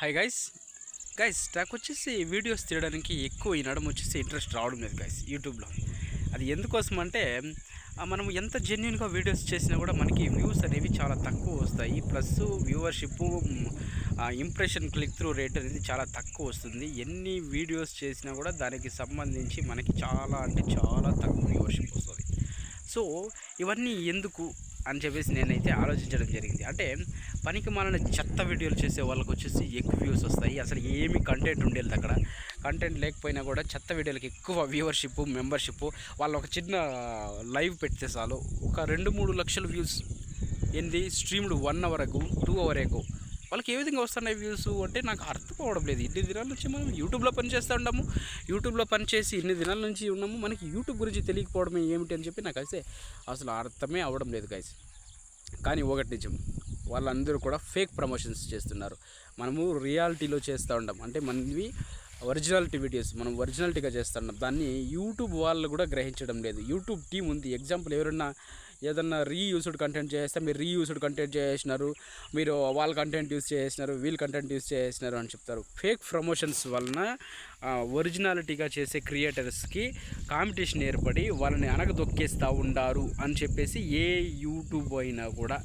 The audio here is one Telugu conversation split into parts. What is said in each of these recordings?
హాయ్ గైస్ గైస్ నాకు వచ్చేసి వీడియోస్ తీయడానికి ఎక్కువ ఈ నడుము వచ్చేసి ఇంట్రెస్ట్ రావడం లేదు గైస్ యూట్యూబ్లో అది ఎందుకోసం అంటే మనం ఎంత జెన్యున్గా వీడియోస్ చేసినా కూడా మనకి వ్యూస్ అనేవి చాలా తక్కువ వస్తాయి. Plus viewership impression click through rate అనేది చాలా తక్కువ వస్తుంది. ఎన్ని వీడియోస్ చేసినా కూడా దానికి సంబంధించి మనకి చాలా అంటే చాలా తక్కువ వ్యూవర్షిప్ వస్తుంది. సో ఇవన్నీ ఎందుకు అని చెప్పేసి నేనైతే ఆలోచించడం జరిగింది. అంటే పనికి మాలిన చెత్త వీడియోలు చేసే వాళ్ళకి వచ్చేసి ఎక్కువ వ్యూస్ వస్తాయి. అసలు ఏమి కంటెంట్ ఉండేది అక్కడ. కంటెంట్ లేకపోయినా కూడా చెత్త వీడియోలకి ఎక్కువ వ్యూవర్షిప్ మెంబర్షిప్ వాళ్ళు ఒక చిన్న లైవ్ పెడితే చాలు. ఒక రెండు మూడు లక్షల వ్యూస్ ఏంది? స్ట్రీమ్డ్ వన్ అవర్కు టూ అవర్ వాళ్ళకి ఏ విధంగా వస్తున్నాయి వ్యూస్ అంటే నాకు అర్థం అవడం లేదు. ఇన్ని దినాల నుంచి మనం యూట్యూబ్లో పని చేస్తూ యూట్యూబ్లో పనిచేసి ఇన్ని దినాల నుంచి ఉన్నాము. మనకి యూట్యూబ్ గురించి తెలియకపోవడం ఏమిటి అని చెప్పి నాకు అయితే అసలు అర్థమే అవడం లేదు గైస్ కానీ ఒకటి నిజం. వాళ్ళందరూ కూడా ఫేక్ ప్రమోషన్స్ చేస్తున్నారు. మనము రియాలిటీలో చేస్తూ ఉంటాం అంటే మనవి ఒరిజినాలిటీ వీడియోస్ మనం ఒరిజినాలిటీగా చేస్తున్నాం దాన్ని యూట్యూబ్ వాళ్ళు కూడా గ్రహించడం లేదు. యూట్యూబ్ టీం ఉంది. ఎగ్జాంపుల్ ఎవరైనా ఏదన్నా రీయూస్డ్ కంటెంట్ చేస్తే మీరు రీయూస్డ్ కంటెంట్ చేసినారు. మీరు వాళ్ళ కంటెంట్ యూస్ చేసినారు వీళ్ళ కంటెంట్ యూస్ చేసినారు అని చెప్తారు. ఫేక్ ప్రమోషన్స్ వలన ఒరిజినాలిటీగా చేసే క్రియేటర్స్కి కాంపిటీషన్ ఏర్పడి వాళ్ళని అనగదొక్కేస్తూ ఉండారు అని చెప్పేసి ఏ యూట్యూబ్ అయినా కూడా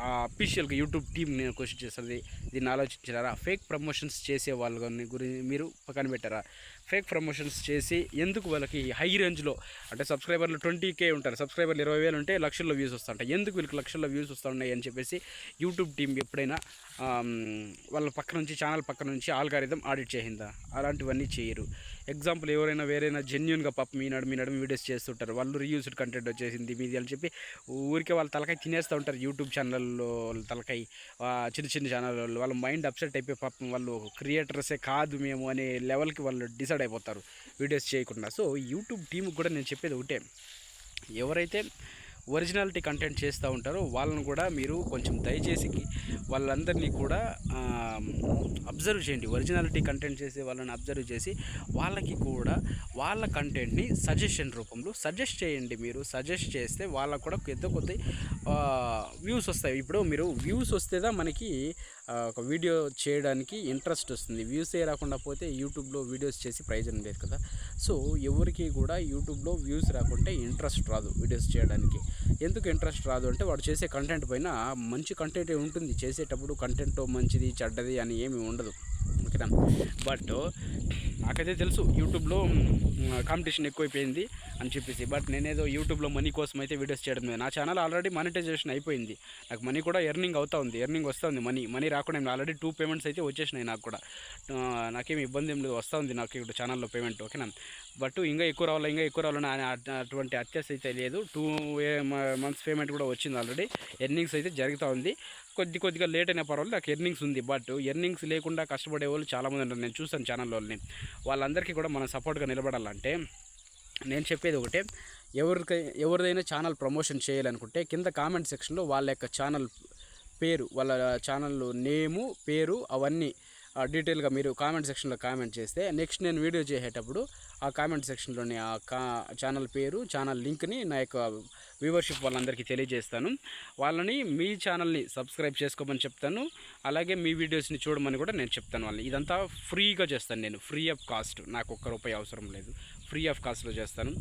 అఫీషియల్గా యూట్యూబ్ టీం నేను క్వశ్చన్ చేస్తుంది. దీన్ని ఆలోచించారా? ఫేక్ ప్రమోషన్స్ చేసే వాళ్ళని గురించి మీరు పక్కన పెట్టారా ఫేక్ ప్రమోషన్స్ చేసి ఎందుకు వాళ్ళకి హై రేంజ్లో అంటే సబ్స్క్రైబర్లు ట్వంటీ కే ఉంటారు సబ్స్క్రైబర్లు ఇరవై వేలు ఉంటే లక్షల్లో వ్యూస్ వస్తుంటాయి ఎందుకు వీళ్ళకి లక్షల్లో వ్యూస్ వస్తున్నాయి అని చెప్పేసి యూట్యూబ్ టీం ఎప్పుడైనా వాళ్ళ పక్క నుంచి ఛానల్ పక్క నుంచి ఆల్గారిథం ఆడిట్ చేసిందా? అలాంటివన్నీ చేయరు. ఎగ్జాంపుల్ ఎవరైనా వేరైనా జెన్యున్గా పాప మీనాడు మీ నడుము వీడియోస్ చేస్తుంటారు. వాళ్ళు రీయూస్డ్ కంటెంట్ వచ్చేసింది మీది అని చెప్పి ఊరికే వాళ్ళ తలకాయ తినేస్తూ ఉంటారు యూట్యూబ్ ఛానల్లో వాళ్ళ తలకాయ చిన్న చిన్న ఛానల్ వాళ్ళు వాళ్ళ మైండ్ అప్సెట్ అయిపోయి పాపం వాళ్ళు క్రియేటర్సే కాదు మేము అనే లెవెల్కి వాళ్ళు డిసైడ్ అయిపోతారు. వీడియోస్ చేయకుండా. సో యూట్యూబ్ టీంకి కూడా నేను చెప్పేది ఒకటే. ఎవరైతే ఒరిజినాలిటీ కంటెంట్ చేస్తూ ఉంటారో వాళ్ళని కూడా మీరు కొంచెం దయచేసి వాళ్ళందరినీ కూడా అబ్జర్వ్ చేయండి. ఒరిజినాలిటీ కంటెంట్ చేసే వాళ్ళని అబ్జర్వ్ చేసి వాళ్ళకి కూడా వాళ్ళ కంటెంట్ని సజెషన్ రూపంలో సజెస్ట్ చేయండి మీరు. సజెస్ట్ చేస్తే వాళ్ళకు కూడా కొద్ది కొద్ది వ్యూస్ వస్తాయి. ఇప్పుడు మీరు వ్యూస్ వస్తేదా మనకి ఒక వీడియో చేయడానికి ఇంట్రెస్ట్ వస్తుంది. వ్యూసే రాకుండా పోతే యూట్యూబ్లో వీడియోస్ చేసి ప్రయోజనం లేదు కదా. సో ఎవరికి కూడా యూట్యూబ్లో వ్యూస్ రాకుంటే ఇంట్రెస్ట్ రాదు వీడియోస్ చేయడానికి. ఎందుకు ఇంట్రెస్ట్ రాదు అంటే వాడు చేసే కంటెంట్ పైన మంచి కంటెంట్ ఉంటుంది. చేసేటప్పుడు కంటెంట్ మంచిది చెడ్డది అని ఏమీ ఉండదు. ఓకేనా? బట్ నాకైతే తెలుసు యూట్యూబ్లో కాంపిటీషన్ ఎక్కువైపోయింది అని చెప్పేసి. బట్ నేనేదో యూట్యూబ్లో మనీ కోసం అయితే వీడియోస్ చేయడం నా ఛానల్ ఆల్రెడీ మానిటైజేషన్ అయిపోయింది. నాకు మనీ కూడా ఎర్నింగ్ అవుతా ఉంది ఎర్నింగ్ వస్తూ ఉంది మనీ. మనీ రాకుండా ఆల్రెడీ టూ పేమెంట్స్ అయితే వచ్చేసినాయి నాకు కూడా. నాకేం ఇబ్బంది ఏం లేదు వస్తూ ఉంది నాకు ఇప్పుడు ఛానల్లో పేమెంట్ ఓకేనా? బట్ ఇంకా ఎక్కువ రావాలి ఇంకా ఎక్కువ రావాలని అనే అటువంటి అత్యాశ అయితే లేదు. టూ మంత్స్ పేమెంట్ కూడా వచ్చింది ఆల్రెడీ. ఎర్నింగ్స్ అయితే జరుగుతూ ఉంది. కొద్ది కొద్దిగా లేట్ అయిన పర్వాలేదు. నాకు ఎర్నింగ్స్ ఉంది బట్ ఎర్నింగ్స్ లేకుండా కష్టపడే వాళ్ళు చాలామంది ఉంటారు. నేను చూసాను ఛానల్ వాళ్ళని వాళ్ళందరికీ కూడా మనం సపోర్ట్గా నిలబడాలంటే నేను చెప్పేది ఒకటే. ఎవరికి ఎవరిదైనా ఛానల్ ప్రమోషన్ చేయాలనుకుంటే కింద కామెంట్ సెక్షన్లో వాళ్ళ యొక్క ఛానల్ పేరు వాళ్ళ ఛానల్ నేము పేరు అవన్నీ డీటెయిల్గా మీరు కామెంట్ సెక్షన్లో కామెంట్ చేస్తే నెక్స్ట్ నేను వీడియో చేసేటప్పుడు ఆ కామెంట్ సెక్షన్లోని ఆ కా ఛానల్ పేరు ఛానల్ లింక్ని నా యొక్క వ్యూవర్షిప్ వాళ్ళందరికీ తెలియజేస్తాను. వాళ్ళని మీ ఛానల్ని సబ్స్క్రైబ్ చేసుకోమని చెప్తాను. అలాగే మీ వీడియోస్ని చూడమని కూడా నేను చెప్తాను వాళ్ళని. ఇదంతా ఫ్రీగా చేస్తాను నేను. Free of cost. నాకు ఒక్క రూపాయి అవసరం లేదు. ఫ్రీ ఆఫ్ కాస్ట్లో చేస్తాను.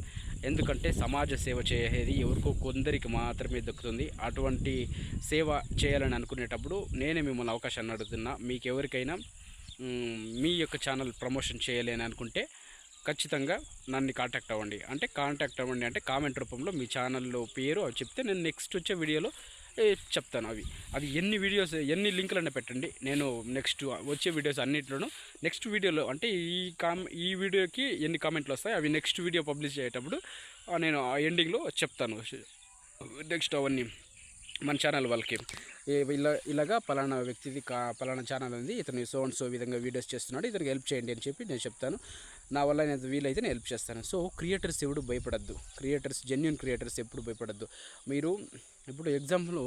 ఎందుకంటే సమాజ సేవ చేసేది ఎవరికో కొందరికి మాత్రమే దక్కుతుంది. అటువంటి సేవ చేయాలని అనుకునేటప్పుడు నేనే మిమ్మల్ని అవకాశాన్ని అడుగుతున్నా. మీకు ఎవరికైనా మీ యొక్క ఛానల్ ప్రమోషన్ చేయలేని అనుకుంటే ఖచ్చితంగా నన్ను కాంటాక్ట్ అవ్వండి. అంటే కాంటాక్ట్ అవ్వండి అంటే కామెంట్ రూపంలో మీ ఛానల్లో పేరు అవి చెప్తే నేను నెక్స్ట్ వచ్చే వీడియోలో చెప్తాను అవి. అది ఎన్ని వీడియోస్ ఎన్ని లింకులన్నా పెట్టండి. నేను నెక్స్ట్ వచ్చే వీడియోస్ అన్నింటిలోనూ నెక్స్ట్ వీడియోలో అంటే ఈ కామ్ ఈ వీడియోకి ఎన్ని కామెంట్లు వస్తాయి అవి నెక్స్ట్ వీడియో పబ్లిష్ చేసేటప్పుడు నేను ఆ ఎండింగ్లో చెప్తాను. నెక్స్ట్ అవన్నీ మన ఛానల్ వాళ్ళకి. ఇలా ఇలాగా పలానా వ్యక్తిది కా పలానా ఛానల్ ఉంది ఇతను సో అండ్ సో విధంగా వీడియోస్ చేస్తున్నాడు ఇతనికి హెల్ప్ చేయండి అని చెప్పి నేను చెప్తాను. నా వల్ల నేను వీలైతే నేను హెల్ప్ చేస్తాను. సో క్రియేటర్స్ ఎప్పుడు భయపడద్దు. క్రియేటర్స్ జెన్యున్ క్రియేటర్స్ ఎప్పుడు భయపడద్దు. మీరు ఇప్పుడు ఎగ్జాంపుల్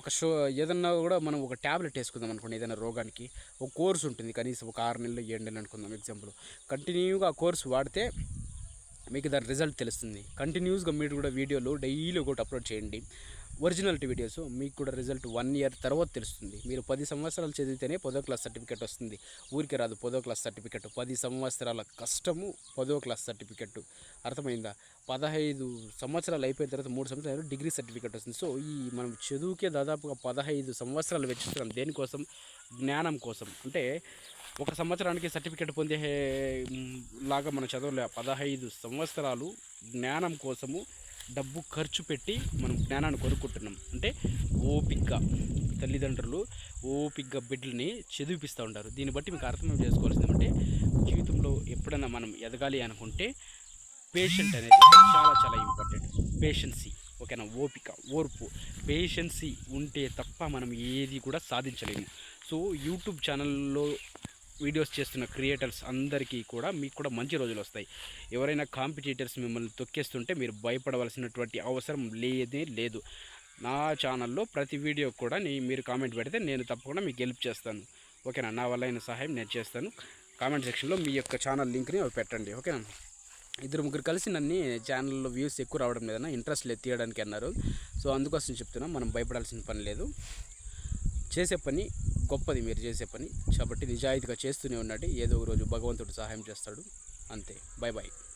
ఒక షో ఏదన్నా కూడా మనం ఒక ట్యాబ్లెట్ వేసుకుందాం అనుకోండి ఏదైనా రోగానికి. ఒక కోర్స్ ఉంటుంది కనీసం ఒక ఆరు నెలలు ఏడు నెలలు అనుకుందాం ఎగ్జాంపుల్ కంటిన్యూగా ఆ కోర్స్ వాడితే మీకు దాని రిజల్ట్ తెలుస్తుంది. కంటిన్యూస్గా మీరు కూడా వీడియోలు డైలీ ఒకటి అప్లోడ్ చేయండి. ఒరిజినాలిటీ వీడియోస్ మీకు కూడా రిజల్ట్ వన్ ఇయర్ తర్వాత తెలుస్తుంది. మీరు పది సంవత్సరాలు చదివితేనే పదో క్లాస్ సర్టిఫికెట్ వస్తుంది. ఊరికి రాదు పదో క్లాస్ సర్టిఫికెట్. పది సంవత్సరాల కష్టము పదో క్లాస్ సర్టిఫికెట్. అర్థమైందా? పదహైదు సంవత్సరాలు అయిపోయిన తర్వాత మూడు సంవత్సరాలు డిగ్రీ సర్టిఫికెట్ వస్తుంది. సో ఈ మనం చదువుకే దాదాపుగా పదహైదు సంవత్సరాలు వెచ్చిస్తున్నాం దేనికోసం? జ్ఞానం కోసం. అంటే ఒక సంవత్సరానికి సర్టిఫికెట్ పొందే లాగా మనం చదవలే. పదహైదు సంవత్సరాలు జ్ఞానం కోసము డబ్బు ఖర్చు పెట్టి మనం జ్ఞానాన్ని కొనుక్కుంటున్నాం అంటే ఓపిగ్గా తల్లిదండ్రులు ఓపిగ్గా బిడ్డల్ని చదివిపిస్తూ ఉంటారు. దీన్ని బట్టి మీకు అర్థం చేసుకోవాల్సింది అంటే జీవితంలో ఎప్పుడైనా మనం ఎదగాలి అనుకుంటే పేషెంట్ అనేది చాలా చాలా ఇంపార్టెంట్. పేషెన్సీ ఓకేనా? ఓపిక ఓర్పు. పేషెన్సీ ఉంటే తప్ప మనం ఏది కూడా సాధించలేము. సో యూట్యూబ్ ఛానల్లో వీడియోస్ చేస్తున్న క్రియేటర్స్ అందరికీ కూడా మీకు కూడా మంచి రోజులు వస్తాయి. ఎవరైనా కాంపిటీటర్స్ మిమ్మల్ని తొక్కేస్తుంటే మీరు భయపడవలసినటువంటి అవసరం లేదే లేదు. నా ఛానల్లో ప్రతి వీడియో కూడా మీరు కామెంట్ పెడితే నేను తప్పకుండా మీకు హెల్ప్ చేస్తాను. ఓకేనా? నా వల్ల అయిన సహాయం నేను చేస్తాను. కామెంట్ సెక్షన్లో మీ యొక్క ఛానల్ లింక్ని పెట్టండి. ఓకేనా? ఇద్దరు ముగ్గురు కలిసి నన్ను ఛానల్లో వ్యూస్ ఎక్కువ రావడం లేదన్న ఇంట్రెస్ట్ లేదు తీయడానికి అన్నారు. సో అందుకోసం చెప్తున్నా మనం భయపడాల్సిన పని లేదు. చేసే పని గొప్పది మీరు చేసే పని. కాబట్టి నిజాయితీగా చేస్తూనే ఉండండి. ఏదో ఒక రోజు భగవంతుడు సహాయం చేస్తాడు. అంతే. Bye bye